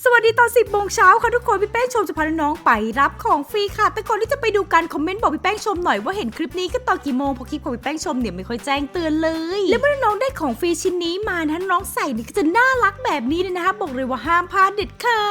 สวัสดีตอน 10โมงเช้าค่ะทุกคน พี่แป้งชมจะพาน้องๆไปรับของฟรีค่ะ แต่ก่อนที่จะไปดูการคอมเมนต์บอกพี่แป้งชมหน่อยว่าเห็นคลิปนี้ก็ตอนกี่โมงเพราะคลิปของพี่แป้งชมเนี่ยไม่ค่อยแจ้งเตือนเลย และเมื่อน้องได้ของฟรีชิ้นนี้มานะน้องใส่นี่ก็จะน่ารักแบบนี้เลยนะคะบอกเลยว่าห้ามพลาดเด็ดขา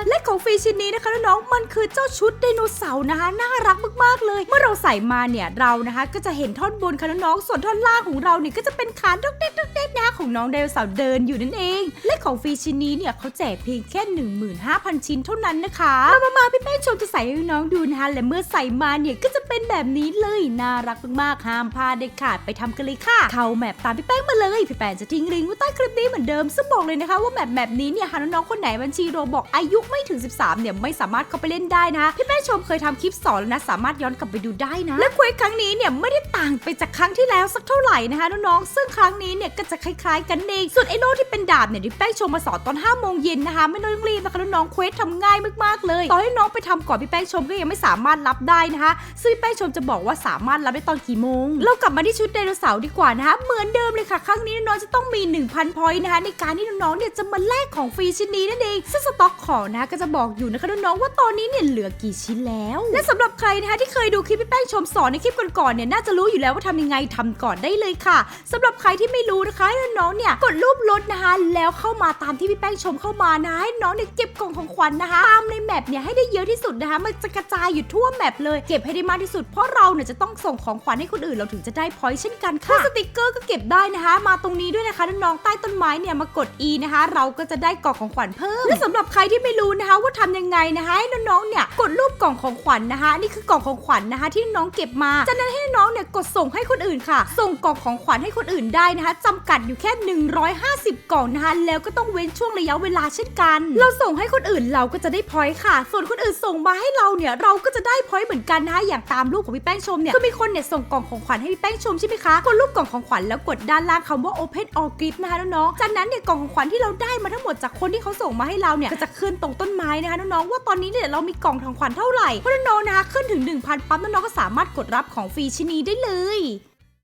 ดและของฟรีชิ้นนี้นะคะน้องมันคือเจ้าชุดไดโนเสาร์นะคะน่ารักมากๆเลย เมื่อเราใส่มาเนี่ยเรานะคะก็จะเห็นท่อนบนค่ะน้องส่วนท่อนล่างของเราเนี่ยก็จะเป็นขาดกเด็กดกเด็กนะคะของน้องไดโนเสาร์เดินอยู่นั่นเอง และของฟรีชิ้นนี้เนี่ยเขาแจกเพียงแค่15,000 ชิ้นเท่านั้นนะคะ มามามาพี่แป้งชมจะใส่ให้น้องดูนะคะและเมื่อใส่มาเนี่ยก็จะเป็นแบบนี้เลยน่ารักมากๆห้ามพลาดเด็ดขาดไปทำกันเลยค่ะ เข้าแมปตามพี่แป้งมาเลยพี่แป้งจะทิ้งลิงก์ไว้ใต้คลิปนี้เหมือนเดิมซึ่งบอกเลยนะคะ ว่าแมปแบบนี้เนี่ยหากน้องๆคนไหนบัญชีโรบอกอายุไม่ถึง 13 เนี่ยไม่สามารถเข้าไปเล่นได้นะคะพี่แป้งชมเคยทำคลิปสอนแล้วนะสามารถย้อนกลับไปดูได้นะ และเควสครั้งนี้เนี่ยไม่ได้ต่างไปจากครั้งที่แล้วสักเท่าไหร่นะคะน้องๆซึ่งครั้งนี้เนี่ยก็จะคล้าย ๆ กันเองส่วนไอโล่ที่เป็นดาบเนี่ยที่แป้งชมมาสอนตอน5โมงเย็นนะคะไม่ต้องรีบนะคะน้องเควสทำง่ายมากๆเลยต่อให้น้องไปทำก่อนพี่แป้งชมก็ยังไม่สามารถรับได้นะคะซึ่งพี่แป้งชมจะบอกว่าสามารถรับได้ตอนกี่โมง เรากลับมาที่ชุดไดโนเสาร์ดีกว่านะคะเหมือนเดิมเลยค่ะครั้งนี้น้องจะต้องมี 1,000พอยต์นะคะในการที่น้องๆเนี่ยจะมาแลกของฟรีชิ้นนี้นั่นเองซึ่งสต็อกของนะคะก็จะบอกอยู่นะคะน้องๆว่าตอนนี้เนี่ยเหลือกี่ชิ้นแล้ว และสำหรับใครนะคะที่เคยดูคลิปพี่แป้งชมสอนในคลิปก่อนๆเนี่ยน่าจะรู้อยู่แล้วว่าทำยังไงทำก่อนได้เลยค่ะสำหรับใครที่ไม่รู้นะคะน้องเนี่ยกดรูปรถนะคะแล้วเข้ามาตามที่พี่แป้งชมเข้ามานะให้น้องเนี่ยเก็บกล่องของขวัญนะคะตามในแมปเนี่ยให้ได้เยอะที่สุดนะคะ มันจะกระจายอยู่ทั่วแมปเลยเก็บให้ได้มากที่สุดเพราะเราเนี่ยจะต้องส่งของขวัญให้คนอื่นเราถึงจะได้พอยต์เช่นกันค่ะสติกเกอร์ก็เก็บได้นะคะ มาตรงนี้ด้วยนะคะน้องๆใต้ต้นไม้เนี่ยมากด E นะคะ เราก็จะได้กล่องของขวัญเพิ่มและสำหรับใครที่ไม่รู้นะคะ ว่าทำยังไงนะคะให้น้องๆเนี่ยกดรูปกล่องของขวัญนะคะ นี่คือกล่องของขวัญนะคะ ที่น้องเก็บมาจากนั้นให้น้องเนี่ยกดส่งให้คนอื่นค่ะ ส่งกล่องของขวัญให้คนอื่นได้นะคะจำกัดอยู่แค่ 150 กล่องนะคะแล้วก็ต้องเว้นช่วงระยะเวลาเช่นกันเราส่งให้คนอื่นเราก็จะได้พอยต์ค่ะ ส่วนคนอื่นส่งมาให้เราเนี่ยเราก็จะได้พอยต์เหมือนกันนะคะอย่างตามรูปของพี่แป้งชมเนี่ยคือมีคนเนี่ยส่งกล่องของขวัญให้พี่แป้งชมใช่ไหมคะกดรูปกล่องของขวัญแล้วกดด้านล่างคำว่า Open All Gift นะคะน้องๆจากนั้นเนี่ยกล่องของขวัญที่เราได้มาทั้งหมดจากคนที่เขาส่งมาให้เราเนี่ยก็จะขึ้นตรงต้นไม้นะคะน้องๆว่าตอนนี้เนี่ยเรามีกล่องของขวัญเท่าไหร่เพราะน้องๆนะคะขึ้นถึง 1,000ปั๊บน้องๆก็สามารถกดรับของฟรีชิ้นนี้ได้เลย